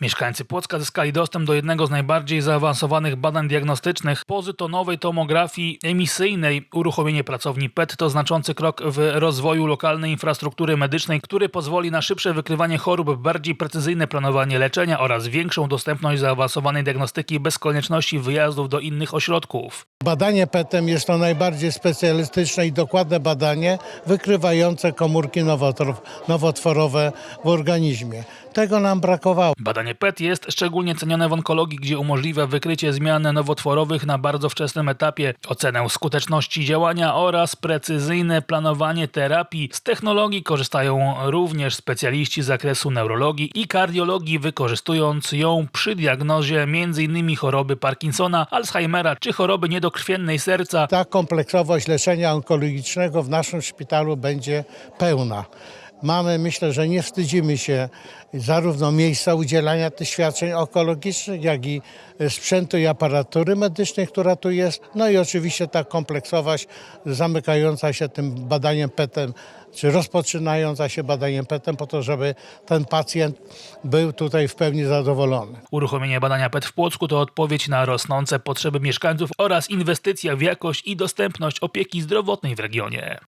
Mieszkańcy Płocka zyskali dostęp do jednego z najbardziej zaawansowanych badań diagnostycznych pozytonowej tomografii emisyjnej. Uruchomienie pracowni PET to znaczący krok w rozwoju lokalnej infrastruktury medycznej, który pozwoli na szybsze wykrywanie chorób, bardziej precyzyjne planowanie leczenia oraz większą dostępność zaawansowanej diagnostyki bez konieczności wyjazdów do innych ośrodków. Badanie PET-em jest to najbardziej specjalistyczne i dokładne badanie wykrywające komórki nowotworowe w organizmie. Tego nam brakowało. Badanie PET jest szczególnie cenione w onkologii, gdzie umożliwia wykrycie zmian nowotworowych na bardzo wczesnym etapie, ocenę skuteczności działania oraz precyzyjne planowanie terapii. Z technologii korzystają również specjaliści z zakresu neurologii i kardiologii, wykorzystując ją przy diagnozie m.in. choroby Parkinsona, Alzheimera czy choroby niedokrwiennej serca. Ta kompleksowość leczenia onkologicznego w naszym szpitalu będzie pełna. Mamy, myślę, że nie wstydzimy się zarówno miejsca udzielania tych świadczeń onkologicznych, jak i sprzętu i aparatury medycznej, która tu jest. No i oczywiście ta kompleksowość zamykająca się tym badaniem PET-em, czy rozpoczynająca się badaniem PET-em po to, żeby ten pacjent był tutaj w pełni zadowolony. Uruchomienie badania PET w Płocku to odpowiedź na rosnące potrzeby mieszkańców oraz inwestycja w jakość i dostępność opieki zdrowotnej w regionie.